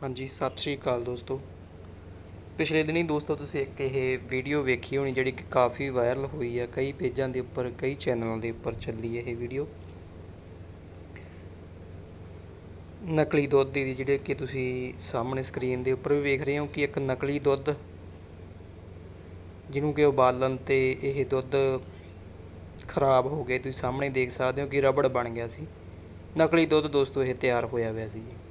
ਹਾਂਜੀ, ਸਤਿ ਸ਼੍ਰੀ ਅਕਾਲ ਦੋਸਤੋ। ਪਿਛਲੇ ਦਿਨੀ ਦੋਸਤੋ ਤੁਸੀਂ ਇੱਕ ਇਹ ਵੀਡੀਓ ਵੇਖੀ ਹੋਣੀ ਜਿਹੜੀ ਕਿ ਕਾਫੀ ਵਾਇਰਲ ਹੋਈ ਹੈ ਕਈ ਪੇਜਾਂ ਦੇ ਉੱਪਰ, ਕਈ ਚੈਨਲਾਂ ਦੇ ਉੱਪਰ ਚੱਲੀ ਇਹ ਵੀਡੀਓ। ਨਕਲੀ ਦੁੱਧ ਦੀ ਜਿਹੜੇ ਕਿ ਤੁਸੀਂ ਸਾਹਮਣੇ ਸਕਰੀਨ ਦੇ ਉੱਪਰ ਵੀ ਵੇਖ ਰਹੇ ਹੋ ਕਿ ਇੱਕ ਨਕਲੀ ਦੁੱਧ, ਜਿਹਨੂੰ ਕਿ ਉਬਾਲਣ ਤੇ ਇਹ ਦੁੱਧ ਖਰਾਬ ਹੋ ਗਏ। ਤੁਸੀਂ ਸਾਹਮਣੇ ਦੇਖ ਸਕਦੇ ਹੋ ਕਿ ਰਬੜ ਬਣ ਗਿਆ ਸੀ। ਨਕਲੀ ਦੁੱਧ ਦੋਸਤੋ ਇਹ ਤਿਆਰ ਹੋਇਆ ਹੋਇਆ ਸੀ ਜੀ।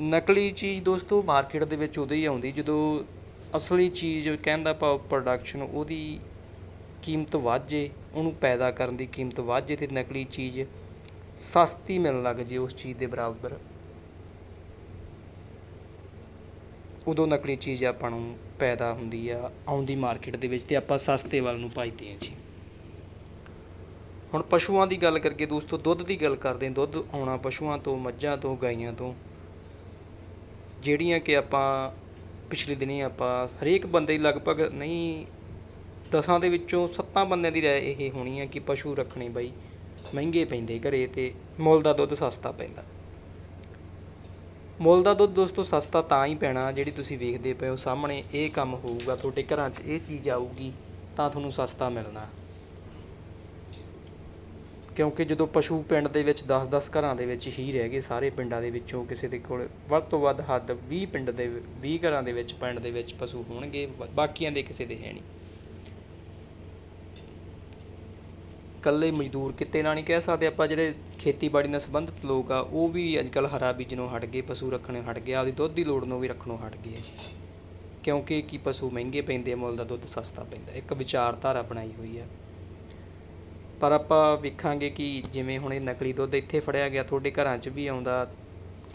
ਨਕਲੀ ਚੀਜ਼ ਦੋਸਤੋ ਮਾਰਕੀਟ ਦੇ ਵਿੱਚ ਉਦੋਂ ਹੀ ਆਉਂਦੀ ਜਦੋਂ ਅਸਲੀ ਚੀਜ਼ ਕਹਿਣ ਦਾ ਭਾਵ ਪ੍ਰੋਡਕਸ਼ਨ ਉਹਦੀ ਕੀਮਤ ਵੱਧ ਜੇ ਉਹਨੂੰ ਪੈਦਾ ਕਰਨ ਦੀ ਕੀਮਤ ਵੱਧ ਜੇ ਤੇ ਨਕਲੀ ਚੀਜ਼ ਸਸਤੀ ਮਿਲਣ ਲੱਗ ਜੇ ਉਸ ਚੀਜ਼ ਦੇ ਬਰਾਬਰ। ਉਦੋਂ ਨਕਲੀ ਚੀਜ਼ ਆਪਾਂ ਨੂੰ ਪੈਦਾ ਹੁੰਦੀ ਆ, ਆਉਂਦੀ ਮਾਰਕੀਟ ਦੇ ਵਿੱਚ ਤੇ ਆਪਾਂ ਸਸਤੇ ਵੱਲ ਨੂੰ ਭੱਜਦੇ ਹਾਂ ਜੀ। ਹੁਣ ਪਸ਼ੂਆਂ ਦੀ ਗੱਲ ਕਰਕੇ ਦੋਸਤੋ ਦੁੱਧ ਦੀ ਗੱਲ ਕਰਦੇ ਹਾਂ, ਦੁੱਧ ਆਉਣਾ ਪਸ਼ੂਆਂ ਤੋਂ, ਮੱਝਾਂ ਤੋਂ, ਗਾਈਆਂ ਤੋਂ। ਜਿਹੜੀਆਂ ਕਿ ਆਪਾਂ ਪਿਛਲੇ ਦਿਨੀਂ ਆਪਾਂ ਹਰੇਕ ਬੰਦੇ ਦੀ ਲਗਭਗ ਨਹੀਂ, ਦਸਾਂ ਦੇ ਵਿੱਚੋਂ ਸੱਤਾਂ ਬੰਦਿਆਂ ਦੀ ਰਾਏ ਇਹ ਹੋਣੀ ਹੈ ਕਿ ਪਸ਼ੂ ਰੱਖਣੇ ਬਾਈ ਮਹਿੰਗੇ ਪੈਂਦੇ ਘਰੇ ਤੇ ਮੁੱਲ ਦਾ ਦੁੱਧ ਸਸਤਾ ਪੈਂਦਾ। ਮੁੱਲ ਦਾ ਦੁੱਧ ਦੋਸਤੋ ਸਸਤਾ ਤਾਂ ਹੀ ਪੈਣਾ ਜਿਹੜੀ ਤੁਸੀਂ ਵੇਖਦੇ ਪਏ ਹੋ ਸਾਹਮਣੇ, ਇਹ ਕੰਮ ਹੋਊਗਾ, ਤੁਹਾਡੇ ਘਰਾਂ 'ਚ ਇਹ ਚੀਜ਼ ਆਊਗੀ ਤਾਂ ਤੁਹਾਨੂੰ ਸਸਤਾ ਮਿਲਣਾ। ਕਿਉਂਕਿ ਜਦੋਂ ਪਸ਼ੂ ਪਿੰਡ ਦੇ ਵਿੱਚ 10-10 ਘਰਾਂ ਦੇ ਵਿੱਚ ਹੀ ਰਹਿ ਗਏ, ਸਾਰੇ ਪਿੰਡਾਂ ਦੇ ਵਿੱਚੋਂ ਕਿਸੇ ਦੇ ਕੋਲ ਵੱਧ ਤੋਂ ਵੱਧ ਹੱਦ 20 ਪਿੰਡ ਦੇ 20 ਘਰਾਂ ਦੇ ਵਿੱਚ ਪਿੰਡ ਦੇ ਵਿੱਚ ਪਸ਼ੂ ਹੋਣਗੇ ਬਾਕੀਆਂ ਦੇ ਕਿਸੇ ਦੇ ਹੈ ਨਹੀਂ। ਇਕੱਲੇ ਮਜ਼ਦੂਰ ਕਿੱਤੇ ਨਾਲ ਨਹੀਂ ਕਹਿ ਸਕਦੇ ਆਪਾਂ, ਜਿਹੜੇ ਖੇਤੀਬਾੜੀ ਨਾਲ ਸੰਬੰਧਿਤ ਲੋਕ ਆ, ਉਹ ਵੀ ਅੱਜ ਕੱਲ੍ਹ ਹਰਾ ਬੀਜਣੋਂ ਹਟ ਗਏ, ਪਸ਼ੂ ਰੱਖਣੇ ਹਟ ਗਏ, ਆਪਦੀ ਦੁੱਧ ਦੀ ਲੋੜ ਨੂੰ ਵੀ ਰੱਖਣੋਂ ਹਟ ਗਏ। ਕਿਉਂਕਿ ਕੀ ਪਸ਼ੂ ਮਹਿੰਗੇ ਪੈਂਦੇ ਮੁੱਲ ਦਾ ਦੁੱਧ ਸਸਤਾ ਪੈਂਦਾ, ਇੱਕ ਵਿਚਾਰਧਾਰਾ ਬਣਾਈ ਹੋਈ ਹੈ ਪਰ ਆਪਾਂ ਵੇਖਾਂਗੇ ਕਿ ਜਿਵੇਂ ਹੁਣ ਇਹ ਨਕਲੀ ਦੁੱਧ ਇੱਥੇ ਫੜਿਆ ਗਿਆ, ਤੁਹਾਡੇ ਘਰਾਂ 'ਚ ਵੀ ਆਉਂਦਾ,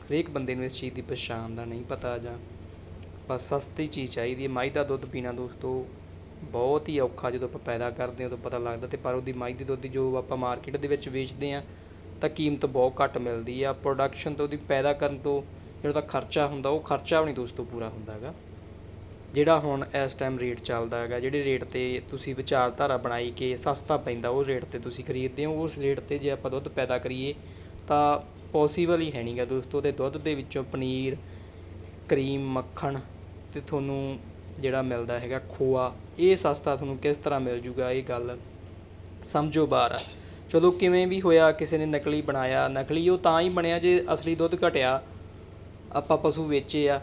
ਹਰੇਕ ਬੰਦੇ ਨੂੰ ਇਸ ਚੀਜ਼ ਦੀ ਪਛਾਣ ਦਾ ਨਹੀਂ ਪਤਾ ਜਾਂ ਬਸ ਸਸਤੀ ਚੀਜ਼ ਚਾਹੀਦੀ ਹੈ। ਮੱਝ ਦਾ ਦੁੱਧ ਪੀਣਾ ਦੋਸਤੋ ਬਹੁਤ ਹੀ ਔਖਾ ਜਦੋਂ ਆਪਾਂ ਪੈਦਾ ਕਰਦੇ ਹਾਂ ਉਦੋਂ ਪਤਾ ਲੱਗਦਾ ਤੇ ਪਰ ਉਹਦੀ ਮੱਝ ਦੀ ਦੁੱਧ ਜੋ ਆਪਾਂ ਮਾਰਕੀਟ ਦੇ ਵਿੱਚ ਵੇਚਦੇ ਹਾਂ ਤਾਂ ਕੀਮਤ ਬਹੁਤ ਘੱਟ ਮਿਲਦੀ ਆ। ਪ੍ਰੋਡਕਸ਼ਨ ਤੋਂ ਉਹਦੀ ਪੈਦਾ ਕਰਨ ਤੋਂ ਜਿਹੜਾ ਉਹਦਾ ਖਰਚਾ ਹੁੰਦਾ ਉਹ ਖਰਚਾ ਵੀ ਨਹੀਂ ਦੋਸਤੋ ਪੂਰਾ ਹੁੰਦਾ ਹੈਗਾ ਜਿਹੜਾ ਹੁਣ ਇਸ ਟਾਈਮ ਰੇਟ ਚੱਲਦਾ ਹੈਗਾ, ਜਿਹੜੇ ਰੇਟ ਤੇ ਤੁਸੀਂ ਵਿਚਾਰਧਾਰਾ ਬਣਾਈ ਕਿ ਸਸਤਾ ਪੈਂਦਾ, ਉਹ ਰੇਟ ਤੇ ਤੁਸੀਂ ਖਰੀਦਦੇ ਹੋ, ਉਸ ਰੇਟ ਤੇ ਜੇ ਆਪਾਂ ਦੁੱਧ ਪੈਦਾ ਕਰੀਏ, ਤਾਂ ਪੋਸੀਬਲ ਹੀ ਹੈ ਨਹੀਂਗਾ ਦੋਸਤੋ, ਤੇ ਦੁੱਧ ਦੇ ਵਿੱਚੋਂ ਪਨੀਰ ਕਰੀਮ ਮੱਖਣ ਤੇ ਤੁਹਾਨੂੰ ਜਿਹੜਾ ਮਿਲਦਾ ਹੈਗਾ ਖੋਆ, ਇਹ ਸਸਤਾ ਤੁਹਾਨੂੰ ਕਿਸ ਤਰ੍ਹਾਂ ਮਿਲ ਜੂਗਾ, ਇਹ ਗੱਲ ਸਮਝੋ ਬਾਹਰ ਆ। ਚਲੋ ਕਿਵੇਂ ਵੀ ਹੋਇਆ, ਕਿਸੇ ਨੇ ਨਕਲੀ ਬਣਾਇਆ, ਨਕਲੀ ਉਹ ਤਾਂ ਹੀ ਬਣਿਆ ਜੇ ਅਸਲੀ ਦੁੱਧ ਘਟਿਆ, ਆਪਾਂ ਪਸ਼ੂ ਵੇਚੇ ਆ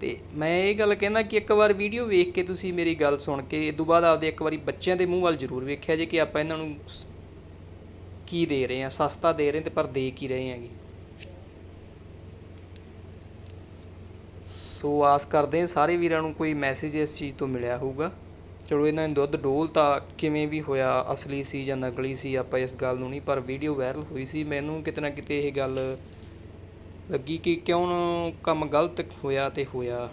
ਤੇ ਮੈਂ ਇਹ ਗੱਲ ਕਹਿੰਦਾ ਕਿ ਇੱਕ ਵਾਰ ਵੀਡੀਓ ਵੇਖ ਕੇ ਤੁਸੀਂ ਮੇਰੀ ਗੱਲ ਸੁਣ ਕੇ ਇਸ ਤੋਂ ਬਾਅਦ ਆਪਦੇ ਇੱਕ ਵਾਰੀ ਬੱਚਿਆਂ ਦੇ ਮੂੰਹ ਵੱਲ ਜ਼ਰੂਰ ਵੇਖਿਆ ਜੇ ਕਿ ਆਪਾਂ ਇਹਨਾਂ ਨੂੰ ਕੀ ਦੇ ਰਹੇ ਆ ਸਸਤਾ ਦੇ ਰਹੇ ਤੇ ਪਰ ਦੇ ਕੀ ਰਹੇ ਹੈਗੇ। ਸੋ ਆਸ ਕਰਦੇ ਹਾਂ ਸਾਰੇ ਵੀਰਾਂ ਨੂੰ ਕੋਈ ਮੈਸੇਜ ਇਸ ਚੀਜ਼ ਤੋਂ ਮਿਲਿਆ ਹੋਊਗਾ। ਚਲੋ ਇਹਨਾਂ ਨੇ ਦੁੱਧ ਡੋਲਤਾ ਕਿਵੇਂ ਵੀ ਹੋਇਆ, ਅਸਲੀ ਸੀ ਜਾਂ ਨਕਲੀ ਸੀ, ਆਪਾਂ ਇਸ ਗੱਲ ਨੂੰ ਨਹੀਂ, ਪਰ ਵੀਡੀਓ ਵਾਇਰਲ ਹੋਈ ਸੀ। ਮੈਨੂੰ ਕਿਤੇ ਨਾ ਕਿਤੇ ਇਹ ਗੱਲ ਲੱਗੀ ਕਿ ਕਿਉਂ ਕੰਮ ਗਲਤ ਹੋਇਆ ਤੇ ਹੋਇਆ